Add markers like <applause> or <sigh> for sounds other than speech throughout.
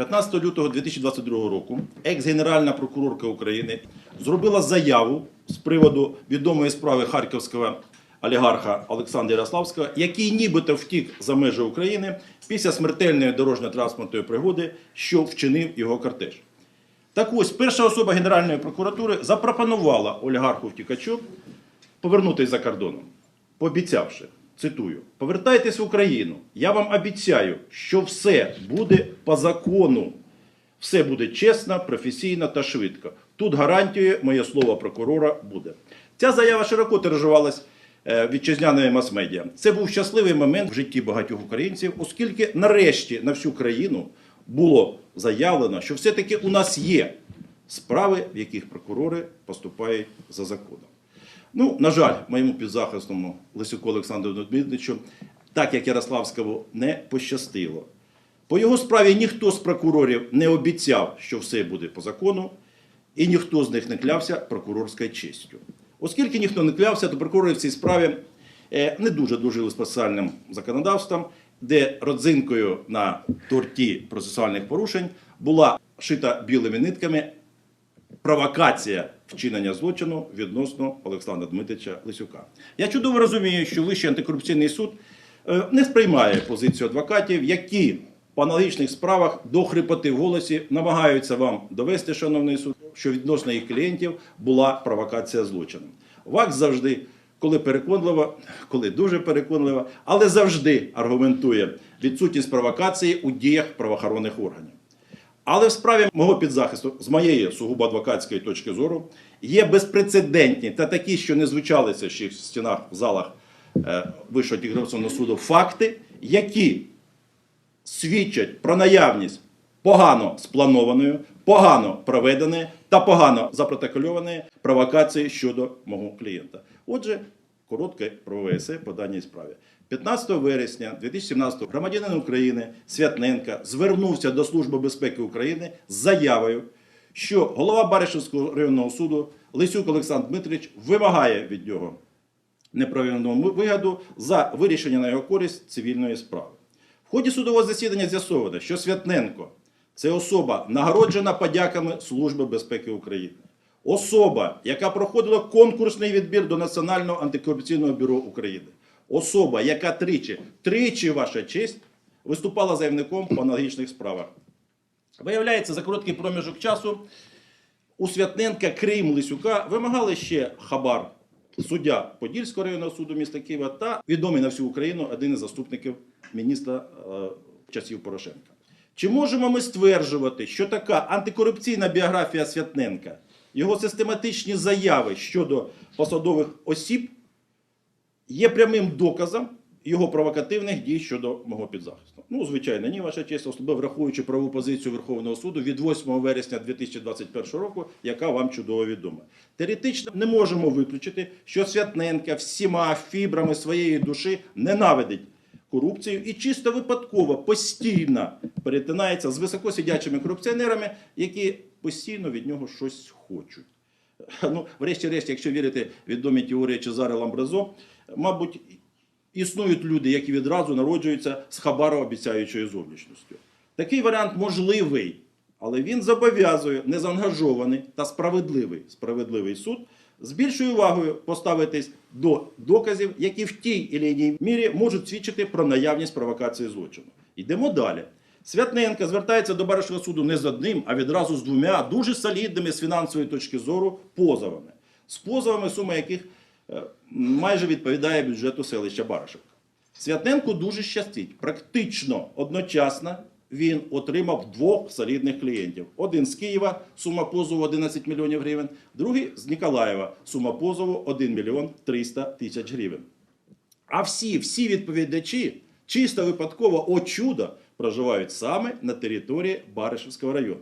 15 лютого 2022 року екс-генеральна прокурорка України зробила заяву з приводу відомої справи харківського олігарха Олександра Ярославського, який нібито втік за межі України після смертельної дорожньо-транспортної пригоди, що вчинив його кортеж. Так ось, перша особа Генеральної прокуратури запропонувала олігарху втікачу повернутися за кордоном, пообіцявши, цитую, повертайтесь в Україну. Я вам обіцяю, що все буде по закону. Все буде чесно, професійно та швидко. Тут гарантією моє слово прокурора буде. Ця заява широко тиражувалась е, вітчизняними мас-медіа. Це був щасливий момент в житті багатьох українців, оскільки нарешті на всю країну було заявлено, що все-таки у нас є справи, в яких прокурори поступають за законом. Ну, на жаль, моєму підзахисному Лисюку Олександру Дмитричу, так як Ярославському, не пощастило. По його справі ніхто з прокурорів не обіцяв, що все буде по закону, і ніхто з них не клявся прокурорською честю. Оскільки ніхто не клявся, то прокурори в цій справі е, не дуже дружили з процесуальним законодавством, де родзинкою на торті процесуальних порушень була шита білими нитками провокація вчинення злочину відносно Олександра Дмитрича Лисюка. Я чудово розумію, що Вищий антикорупційний суд е, не сприймає позицію адвокатів, які по аналогічних справах до хрипоти в голосі намагаються вам довести, шановний суд, що відносно їх клієнтів була провокація злочину. ВАКС завжди, коли переконливо, коли дуже переконливо, але завжди аргументує відсутність провокації у діях правоохоронних органів. Але в справі мого підзахисту, з моєї сугубо адвокатської точки зору, є безпрецедентні та такі, що не звучалися ще в стінах в залах е, Вищого антикорупційного суду, факти, які свідчать про наявність погано спланованої, погано проведеної та погано запротокольованої провокації щодо мого клієнта. Отже, коротке правове есе по даній справі. 15 вересня 2017 року громадянин України Святненка звернувся до Служби безпеки України з заявою, що голова Баришівського районного суду Лисюк Олександр Дмитрович вимагає від нього неправильного вигаду за вирішення на його користь цивільної справи. В ході судового засідання з'ясовано, що Святненко це особа, нагороджена подяками Служби безпеки України. Особа, яка проходила конкурсний відбір до Національного антикорупційного бюро України. Особа, яка тричі, тричі ваша честь, виступала заявником по аналогічних справах. Виявляється, за короткий проміжок часу у Святненка, крім Лисюка, вимагали ще хабар суддя Подільського районного суду міста Києва та відомий на всю Україну один із заступників міністра е, часів Порошенка. Чи можемо ми стверджувати, що така антикорупційна біографія Святненка, його систематичні заяви щодо посадових осіб є прямим доказом його провокативних дій щодо мого підзахисту. Ну, звичайно, ні, ваша честь, особливо враховуючи правову позицію Верховного суду від 8 вересня 2021 року, яка вам чудово відома. Теоретично не можемо виключити, що Святненка всіма фібрами своєї душі ненавидить корупцію і чисто випадково постійно перетинається з високосидячими корупціонерами, які постійно від нього щось хочуть. <laughs> Ну, врешті-решт, якщо вірити відомій теорії Чезаре Ламбрезо, мабуть, існують люди, які відразу народжуються з хабарообіцяючою зовнішністю. Такий варіант можливий, але він зобов'язує незаангажований та справедливий справедливий суд з більшою увагою поставитись до доказів, які в тій і іншій мірі можуть свідчити про наявність провокації злочину. Йдемо далі. Святненка звертається до Баришого суду не з одним, а відразу з двома дуже солідними з фінансової точки зору позовами. З позовами, сума яких е, майже відповідає бюджету селища Баришевка. Святненку дуже щастить. Практично одночасно він отримав двох солідних клієнтів. Один з Києва, сума позову 11 мільйонів гривень, другий з Ніколаєва, сума позову 1 мільйон 300 тисяч гривень. А всі, всі відповідачі чисто випадково, о чудо, проживають саме на території Баришівського району.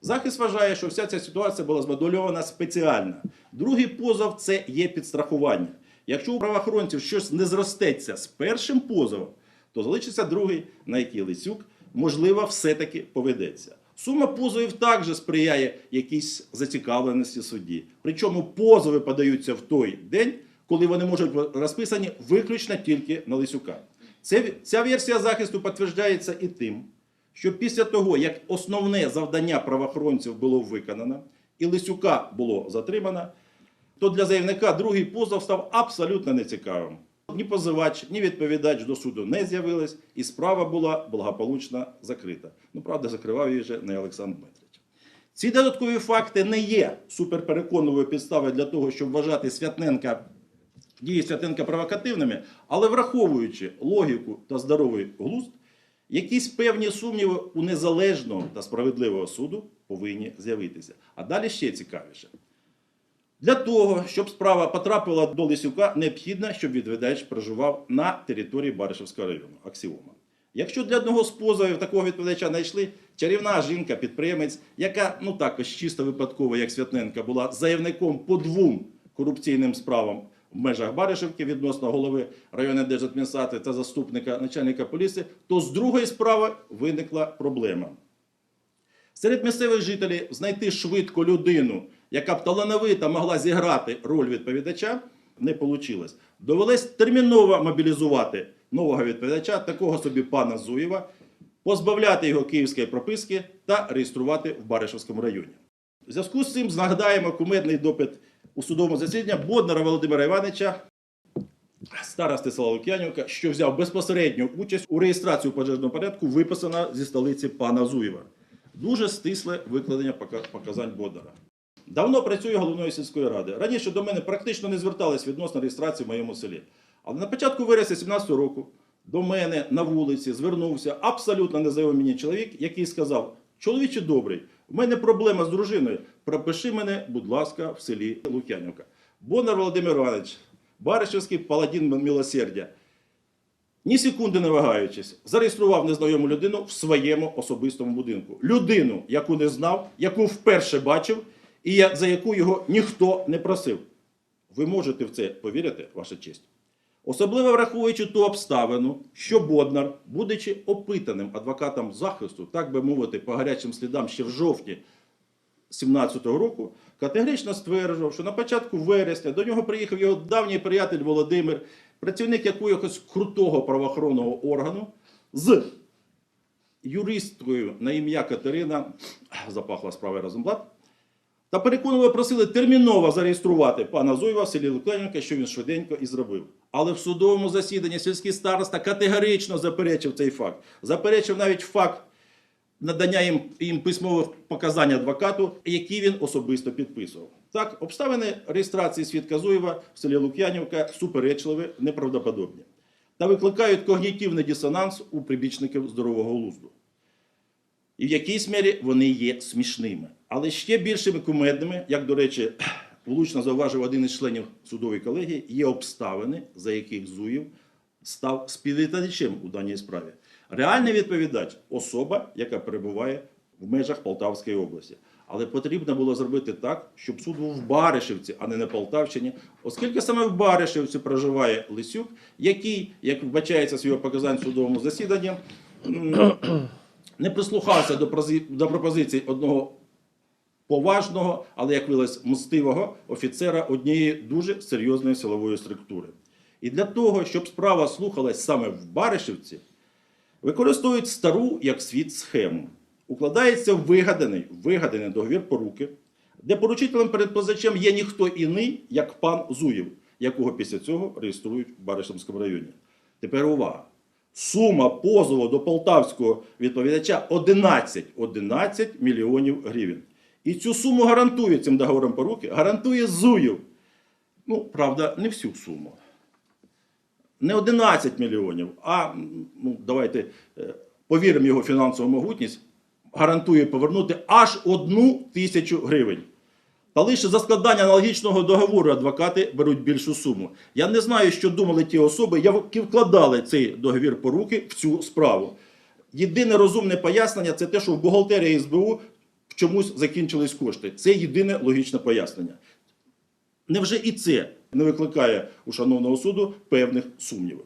Захист вважає, що вся ця ситуація була змодульована спеціально. Другий позов це є підстрахування. Якщо у правоохоронців щось не зростеться з першим позовом, то залишиться другий, на який Лисюк, можливо, все-таки поведеться. Сума позовів також сприяє якійсь зацікавленості судді. Причому позови подаються в той день, коли вони можуть бути розписані виключно тільки на Лисюка. Це, ця версія захисту підтверджується і тим, що після того, як основне завдання правоохоронців було виконано і Лисюка було затримано, то для заявника другий позов став абсолютно нецікавим. Ні позивач, ні відповідач до суду не з'явились, і справа була благополучно закрита. Ну, правда, закривав її вже не Олександр Дмитрович. Ці додаткові факти не є суперпереконливою підставою для того, щоб вважати Святненка дії Святенка провокативними, але враховуючи логіку та здоровий глузд, якісь певні сумніви у незалежного та справедливого суду повинні з'явитися. А далі ще цікавіше. Для того, щоб справа потрапила до Лисюка, необхідно, щоб відповідач проживав на території Баришевського району. Аксіома. Якщо для одного з позовів такого відповідача знайшли чарівна жінка-підприємець, яка ну також чисто випадково, як Святненка, була заявником по двом корупційним справам в межах Баришевки відносно голови районної держадміністрації та заступника начальника поліції, то з другої справи виникла проблема. Серед місцевих жителів знайти швидко людину, яка б талановито могла зіграти роль відповідача, не вийшло. Довелось терміново мобілізувати нового відповідача, такого собі пана Зуєва, позбавляти його київської прописки та реєструвати в Баришевському районі. В зв'язку з цим знагадаємо кумедний допит у судовому засіданні Боднара Володимира Івановича, старости села Лук'янівка, що взяв безпосередню участь у реєстрації у пожежному порядку, виписана зі столиці пана Зуєва. Дуже стисле викладення показань Боднара. Давно працюю головною сільської ради. Раніше до мене практично не звертались відносно реєстрації в моєму селі. Але на початку вересня 2017 року до мене на вулиці звернувся абсолютно незнайомий мені чоловік, який сказав: чоловіче добрий, в мене проблема з дружиною. Пропиши мене, будь ласка, в селі Лук'янівка. Бондар Володимир Іванович, Баришевський паладін милосердя. Ні секунди не вагаючись, зареєстрував незнайому людину в своєму особистому будинку. Людину, яку не знав, яку вперше бачив, і за яку його ніхто не просив. Ви можете в це повірити, ваша честь. Особливо враховуючи ту обставину, що Боднар, будучи опитаним адвокатом захисту, так би мовити, по гарячим слідам ще в жовтні 17-го року, категорично стверджував, що на початку вересня до нього приїхав його давній приятель Володимир, працівник якогось крутого правоохоронного органу, з юристкою на ім'я Катерина, запахла справа Розенблат, та переконливо просили терміново зареєструвати пана Зуєва в селі Лук'янівка, що він швиденько і зробив. Але в судовому засіданні сільський староста категорично заперечив цей факт. Заперечив навіть факт надання їм, їм письмових показань адвокату, які він особисто підписував. Так, обставини реєстрації свідка Зуєва в селі Лук'янівка суперечливі, неправдоподобні та викликають когнітивний дисонанс у прибічників здорового глузду. І в якійсь мірі вони є смішними, але ще більшими кумедними, як, до речі, <clears throat> влучно зауважив один із членів судової колегії, є обставини, за яких Зуєв став співвідповідачем у даній справі. Реальний відповідач особа, яка перебуває в межах Полтавської області. Але потрібно було зробити так, щоб суд був в Баришівці, а не на Полтавщині, оскільки саме в Баришівці проживає Лисюк, який, як вбачається з його показань судовому засіданні, не прислухався до, пропозицій одного поважного, але як виявилось, мстивого офіцера однієї дуже серйозної силової структури. І для того, щоб справа слухалась саме в Баришівці, використовують стару як світ схему. Укладається вигаданий, вигаданий договір поруки, де поручителем перед позичем є ніхто іний, як пан Зуєв, якого після цього реєструють в Баришевському районі. Тепер увага. Сума позову до полтавського відповідача 11, 11 мільйонів гривень. І цю суму гарантує цим договором поруки, гарантує Зуєв. Ну, правда, не всю суму не 11 мільйонів, а ну, давайте е, повіримо його фінансову могутність, гарантує повернути аж одну тисячу гривень. Та лише за складання аналогічного договору адвокати беруть більшу суму. Я не знаю, що думали ті особи, які вкладали цей договір по руки в цю справу. Єдине розумне пояснення це те, що в бухгалтерії СБУ чомусь закінчились кошти. Це єдине логічне пояснення. Невже і це не викликає у шановного суду певних сумнівів?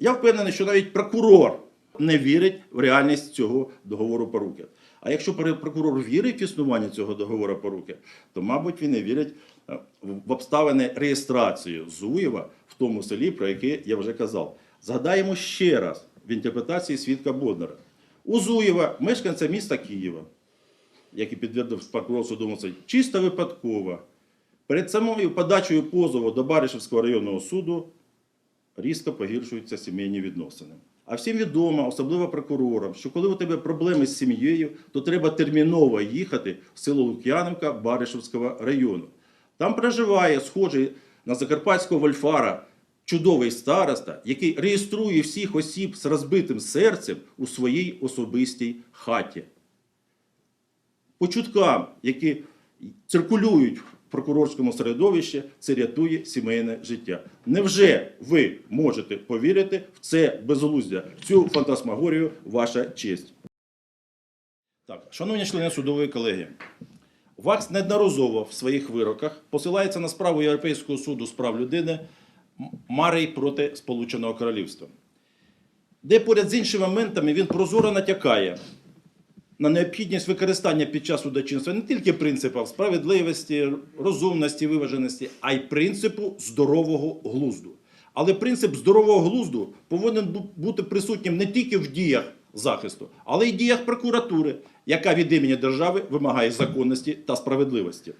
Я впевнений, що навіть прокурор не вірить в реальність цього договору поруки. А якщо прокурор вірить в існування цього договору поруки, то, мабуть, він не вірить е, в- обставини реєстрації Зуєва в тому селі, про яке я вже казав. Згадаємо ще раз в інтерпретації свідка Боднара. Узуєва, мешканця міста Києва, який підтвердив прокурор суді, чисто випадково. Перед самою подачею позову до Баришівського районного суду різко погіршуються сімейні відносини. А всім відомо, особливо прокурорам, що коли у тебе проблеми з сім'єю, то треба терміново їхати в село Лук'яновка Баришівського району. Там проживає схожий на закарпатського вольфара чудовий староста, який реєструє всіх осіб з розбитим серцем у своїй особистій хаті по чуткам, які циркулюють прокурорському середовищі, це рятує сімейне життя. Невже ви можете повірити в це безглуздя, в цю фантасмагорію, ваша честь? Так, шановні члени судової колегії, ВАКС неодноразово в своїх вироках посилається на справу Європейського суду з прав людини М- Марей проти Сполученого Королівства, де поряд з іншими моментами він прозоро натякає на необхідність використання під час судочинства не тільки принципів справедливості, розумності, виваженості, а й принципу здорового глузду. Але принцип здорового глузду повинен бути присутнім не тільки в діях захисту, але й в діях прокуратури, яка від імені держави вимагає законності та справедливості.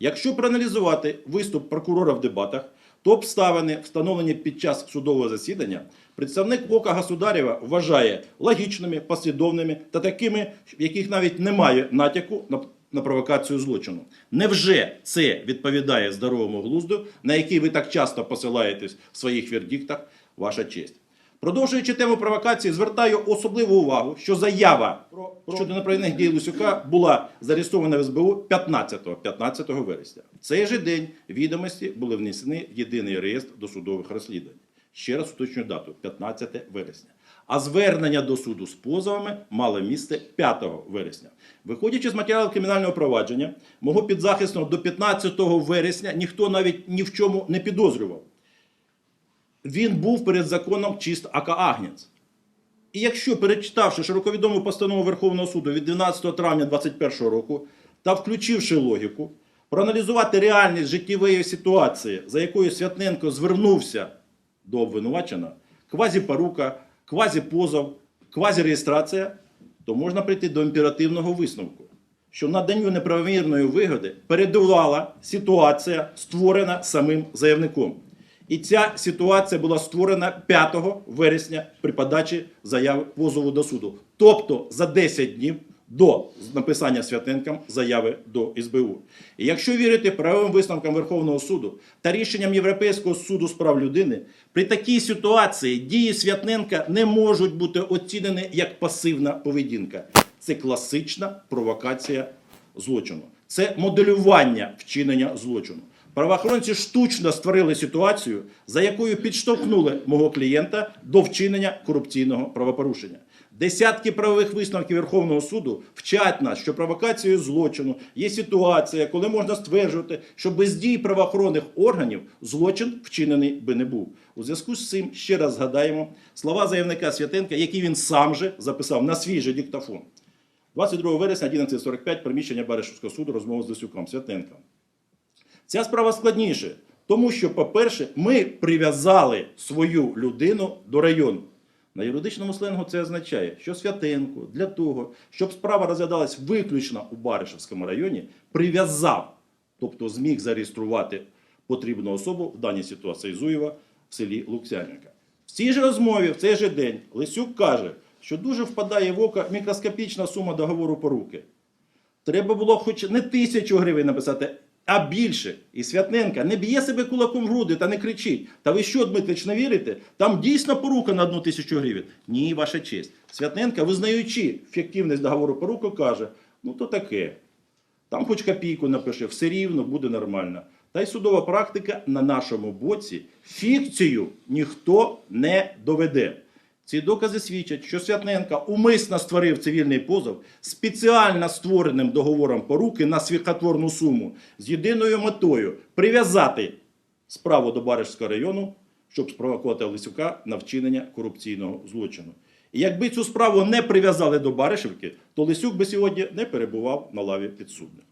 Якщо проаналізувати виступ прокурора в дебатах, то обставини, встановлені під час судового засідання, представник Ока Государєва вважає логічними, послідовними та такими, в яких навіть немає натяку на, на провокацію злочину. Невже це відповідає здоровому глузду, на який ви так часто посилаєтесь в своїх вердиктах, ваша честь? Продовжуючи тему провокації, звертаю особливу увагу, що заява про щодо неправильних дій Лусюка була зареєстрована в СБУ 15, 15 вересня. В цей же день відомості були внесені в єдиний реєстр досудових розслідувань. Ще раз уточню дату 15 вересня. А звернення до суду з позовами мало місце 5 вересня. Виходячи з матеріалів кримінального провадження, мого підзахисного до 15 вересня ніхто навіть ні в чому не підозрював він був перед законом чист ака агнець. І якщо, перечитавши широковідому постанову Верховного суду від 12 травня 2021 року та включивши логіку, проаналізувати реальність життєвої ситуації, за якою Святненко звернувся до обвинувачена, квазіпорука, квазіпозов, квазіреєстрація, то можна прийти до імперативного висновку, що наданню неправомірної вигоди передувала ситуація, створена самим заявником. І ця ситуація була створена 5 вересня при подачі заяви позову до суду. Тобто за 10 днів до написання Святенком заяви до СБУ. І якщо вірити правовим висновкам Верховного суду та рішенням Європейського суду з прав людини, при такій ситуації дії Святненка не можуть бути оцінені як пасивна поведінка. Це класична провокація злочину. Це моделювання вчинення злочину. Правоохоронці штучно створили ситуацію, за якою підштовхнули мого клієнта до вчинення корупційного правопорушення. Десятки правових висновків Верховного суду вчать нас, що провокацією злочину є ситуація, коли можна стверджувати, що без дій правоохоронних органів злочин вчинений би не був. У зв'язку з цим ще раз згадаємо слова заявника Святенка, які він сам же записав на свій же диктофон. 22 вересня 11.45 приміщення Баришівського суду розмова з Лисюком Святенком. Ця справа складніша, тому що, по-перше, ми прив'язали свою людину до району. На юридичному сленгу це означає, що Святенко для того, щоб справа розглядалась виключно у Баришевському районі, прив'язав, тобто зміг зареєструвати потрібну особу в даній ситуації Зуєва в селі Луксянівка. В цій же розмові, в цей же день, Лисюк каже, що дуже впадає в око мікроскопічна сума договору поруки. Треба було хоч не тисячу гривень написати, а більше. І Святненка не б'є себе кулаком в груди та не кричить. Та ви що, Дмитрич, не вірите? Там дійсно порука на одну тисячу гривень. Ні, ваша честь. Святненка, визнаючи фіктивність договору поруку, каже: ну то таке. Там хоч копійку напиши, все рівно буде нормально. Та й судова практика на нашому боці фікцію ніхто не доведе. Ці докази свідчать, що Святненка умисно створив цивільний позов спеціально створеним договором поруки на свіхотворну суму з єдиною метою прив'язати справу до Баришського району, щоб спровокувати Лисюка на вчинення корупційного злочину. І якби цю справу не прив'язали до Баришівки, то Лисюк би сьогодні не перебував на лаві підсудних.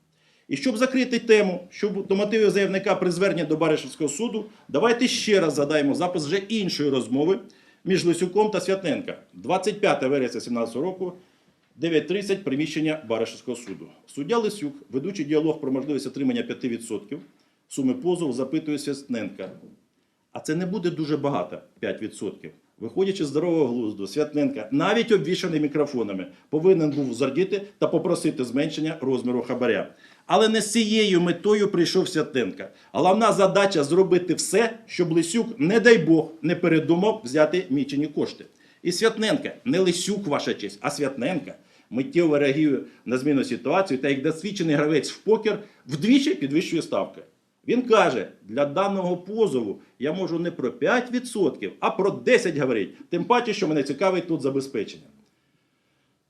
І щоб закрити тему, щоб до мотивів заявника при зверненні до Баришівського суду, давайте ще раз задаємо запис вже іншої розмови між Лисюком та Святненка. 25 вересня 2017 року 9.30 приміщення Баришівського суду. Суддя Лисюк, ведучи діалог про можливість отримання 5% суми позову, запитує Свястненка. А це не буде дуже багато 5%. Виходячи з здорового глузду, Святненка, навіть обвішаний мікрофонами, повинен був зардіти та попросити зменшення розміру хабаря. Але не з цією метою прийшов Святненка. Головна задача зробити все, щоб Лисюк, не дай Бог, не передумав взяти мічені кошти. І Святненка, не Лисюк, ваша честь, а Святненка миттєво реагує на зміну ситуації та як досвідчений гравець в покер вдвічі підвищує ставки. Він каже, для даного позову я можу не про 5%, а про 10% говорити. Тим паче, що мене цікавить тут забезпечення.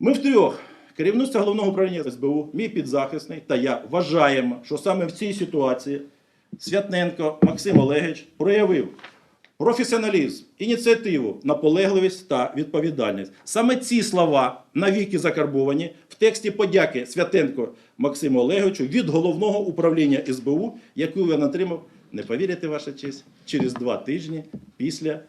Ми втрьох, керівництво головного управління СБУ, мій підзахисний та я вважаємо, що саме в цій ситуації Святненко Максим Олегович проявив професіоналізм, ініціативу, наполегливість та відповідальність. Саме ці слова навіки закарбовані в тексті подяки Святенко Максиму Олеговичу від головного управління СБУ, яку він отримав, не повірите, ваша честь, через два тижні після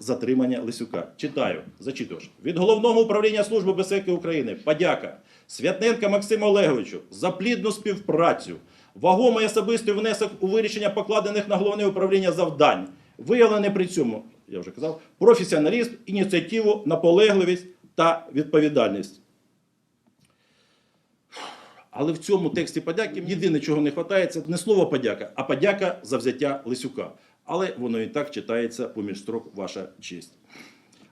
затримання Лисюка. Читаю, зачитуєш. Від Головного управління Служби безпеки України подяка Святненка Максиму Олеговичу за плідну співпрацю, вагомий особистий внесок у вирішення покладених на головне управління завдань, виявлене при цьому, я вже казав, професіоналізм, ініціативу, наполегливість та відповідальність. Але в цьому тексті подяки єдине, чого не вистачає, це не слово подяка, а подяка за взяття Лисюка. Але воно і так читається поміж строк ваша честь.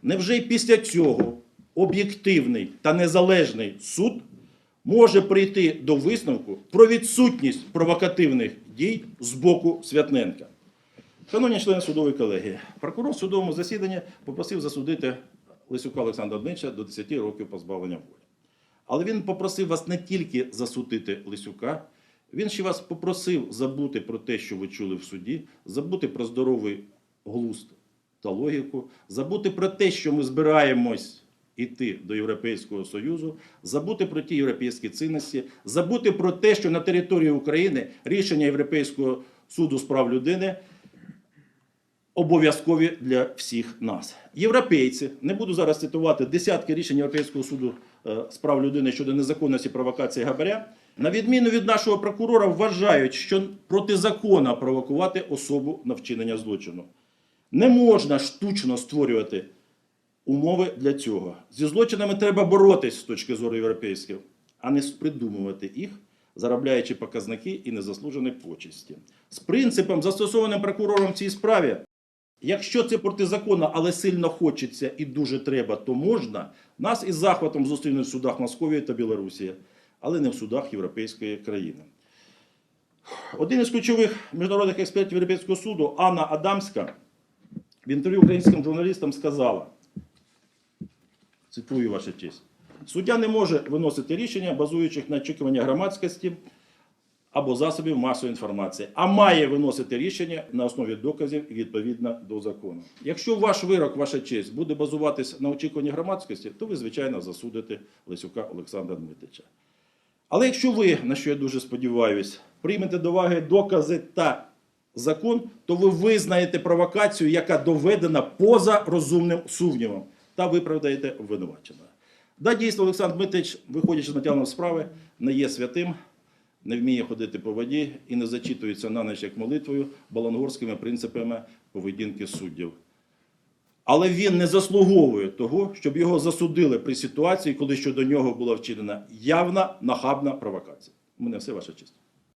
Невже й після цього об'єктивний та незалежний суд може прийти до висновку про відсутність провокативних дій з боку Святненка? Шановні члени судової колегії, прокурор в судовому засіданні попросив засудити Лисюка Олександра Дмитрича до 10 років позбавлення волі. Але він попросив вас не тільки засудити Лисюка, він ще вас попросив забути про те, що ви чули в суді, забути про здоровий глузд та логіку, забути про те, що ми збираємось іти до Європейського Союзу, забути про ті європейські цінності, забути про те, що на території України рішення Європейського суду з прав людини обов'язкові для всіх нас. Європейці, не буду зараз цитувати десятки рішень Європейського суду е, з прав людини щодо незаконності провокації Габаря, на відміну від нашого прокурора, вважають, що протизаконно провокувати особу на вчинення злочину. Не можна штучно створювати умови для цього. Зі злочинами треба боротись з точки зору європейських, а не придумувати їх, заробляючи показники і незаслужені почесті. З принципом, застосованим прокурором в цій справі, Якщо це протизаконно, але сильно хочеться і дуже треба, то можна. Нас із захватом зустрінуть в судах Московії та Білорусі, але не в судах європейської країни. Один із ключових міжнародних експертів Європейського суду Анна Адамська в інтерв'ю українським журналістам сказала: цитую ваша честь. Суддя не може виносити рішення, базуючись на очікуваннях громадськості або засобів масової інформації, а має виносити рішення на основі доказів відповідно до закону. Якщо ваш вирок, ваша честь, буде базуватись на очікуванні громадськості, то ви, звичайно, засудите Лисюка Олександра Дмитрича. Але якщо ви, на що я дуже сподіваюся, приймете до уваги докази та закон, то ви визнаєте провокацію, яка доведена поза розумним сумнівом, та виправдаєте обвинуваченого. Да, дійсно, Олександр Дмитрич, виходячи з матеріалом справи, не є святим, не вміє ходити по воді і не зачитується на ніч як молитвою балангорськими принципами поведінки суддів. Але він не заслуговує того, щоб його засудили при ситуації, коли щодо нього була вчинена явна нахабна провокація. У мене все ваша честь.